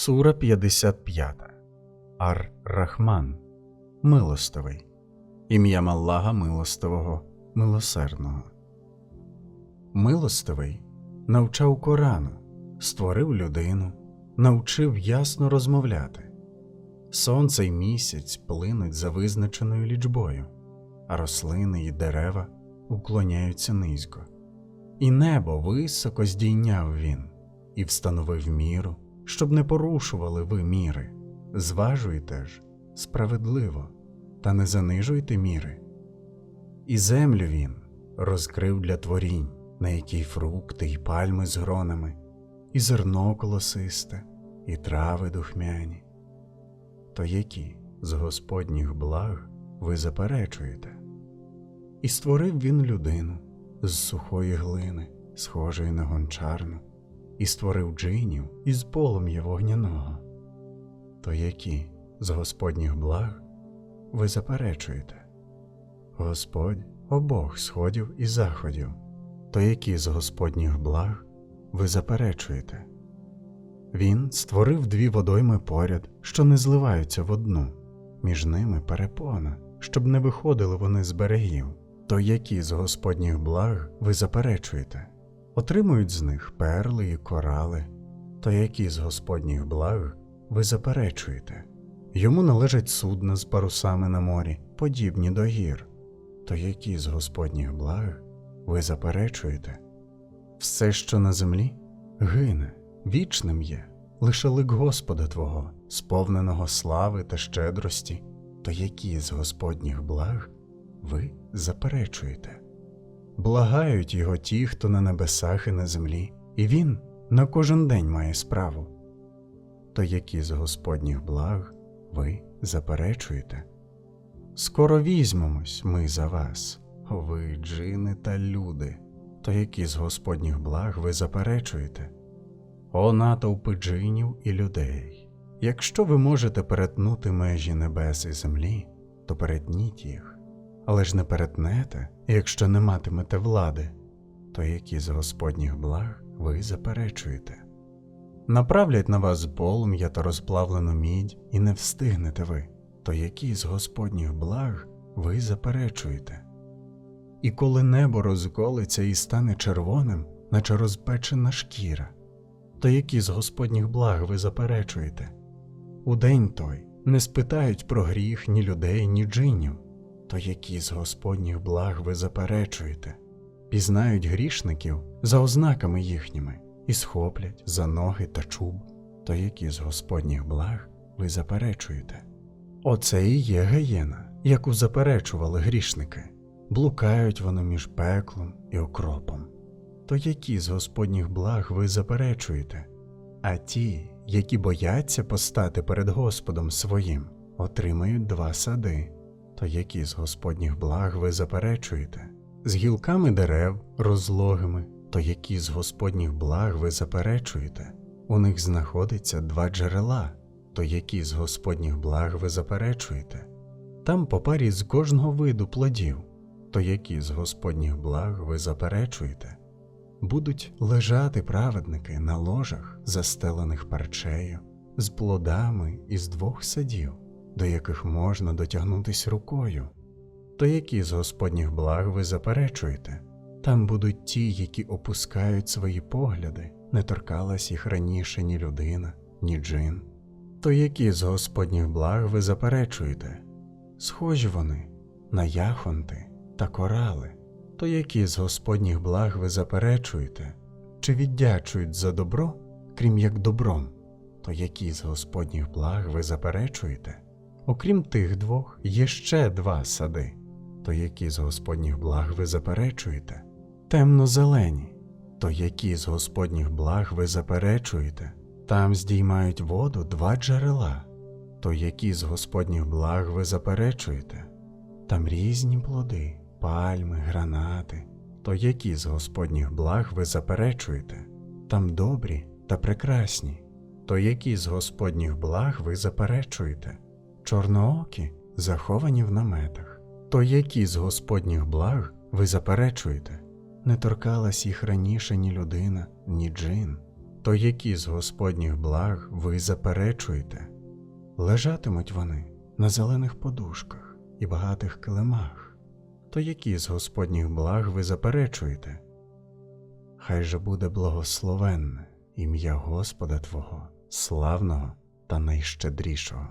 Сура 55. Ар-Рахман. Милостивий. Ім'ям Аллаха Милостивого, Милосердного. Милостивий навчав Корану, створив людину, навчив ясно розмовляти. Сонце й місяць плинуть за визначеною лічбою, а рослини й дерева уклоняються низько. І небо високо здійняв він, і встановив міру, щоб не порушували ви міри. Зважуйте ж справедливо, та не занижуйте міри. І землю він розкрив для творінь, на якій фрукти й пальми з гронами, і зерно колосисте, і трави духмяні. То які з Господніх благ ви заперечуєте? І створив він людину з сухої глини, схожої на гончарну, і створив джинів із полум'я вогняного. То які з Господніх благ ви заперечуєте? Господь обох сходів і заходів, то які з Господніх благ ви заперечуєте? Він створив дві водойми поряд, що не зливаються в одну, між ними перепона, щоб не виходили вони з берегів. То які з Господніх благ ви заперечуєте? Отримують з них перли і корали, то які з Господніх благ ви заперечуєте? Йому належать судна з парусами на морі, подібні до гір, то які з Господніх благ ви заперечуєте? Все, що на землі, гине, вічним є, лише лик Господа Твого, сповненого слави та щедрості, то які з Господніх благ ви заперечуєте? Благають його ті, хто на небесах і на землі, і він на кожен день має справу. То які з Господніх благ ви заперечуєте? Скоро візьмемось ми за вас, ви, джини та люди, то які з Господніх благ ви заперечуєте? О натовпи джинів і людей. Якщо ви можете перетнути межі небес і землі, то перетніть їх, але ж не перетнете, якщо не матимете влади, то які з Господніх благ ви заперечуєте? Направлять на вас полум'я та розплавлену мідь, і не встигнете ви, то які з Господніх благ ви заперечуєте? І коли небо розколиться і стане червоним, наче розпечена шкіра, то які з Господніх благ ви заперечуєте? У день той не спитають про гріх ні людей, ні джинів, то які з Господніх благ ви заперечуєте? Пізнають грішників за ознаками їхніми і схоплять за ноги та чуб, то які з Господніх благ ви заперечуєте? Оце і є геєна, яку заперечували грішники, блукають вони між пеклом і окропом. То які з Господніх благ ви заперечуєте? А ті, які бояться постати перед Господом своїм, отримають два сади, то які з Господніх благ ви заперечуєте? З гілками дерев, розлогими, то які з Господніх благ ви заперечуєте? У них знаходиться два джерела, то які з Господніх благ ви заперечуєте? Там по парі з кожного виду плодів, то які з Господніх благ ви заперечуєте? Будуть лежати праведники на ложах, застелених парчею, з плодами із двох садів, до яких можна дотягнутись рукою. То які з Господніх благ ви заперечуєте? Там будуть ті, які опускають свої погляди, не торкалась їх раніше ні людина, ні джин. То які з Господніх благ ви заперечуєте? Схожі вони на яхонти та корали, то які з Господніх благ ви заперечуєте, чи віддячують за добро, крім як добром, то які з Господніх благ ви заперечуєте? Окрім тих двох, є ще два сади, то які з Господніх благ ви заперечуєте? Темно-зелені, то які з Господніх благ ви заперечуєте? Там здіймають воду два джерела, то які з Господніх благ ви заперечуєте? Там різні плоди, пальми, гранати, то які з Господніх благ ви заперечуєте? Там добрі та прекрасні, то які з Господніх благ ви заперечуєте? Чорноокі, заховані в наметах, то які з Господніх благ ви заперечуєте? Не торкалась їх раніше ні людина, ні джин, то які з Господніх благ ви заперечуєте? Лежатимуть вони на зелених подушках і багатих килимах. То які з Господніх благ ви заперечуєте? Хай же буде благословенне ім'я Господа Твого, славного та найщедрішого.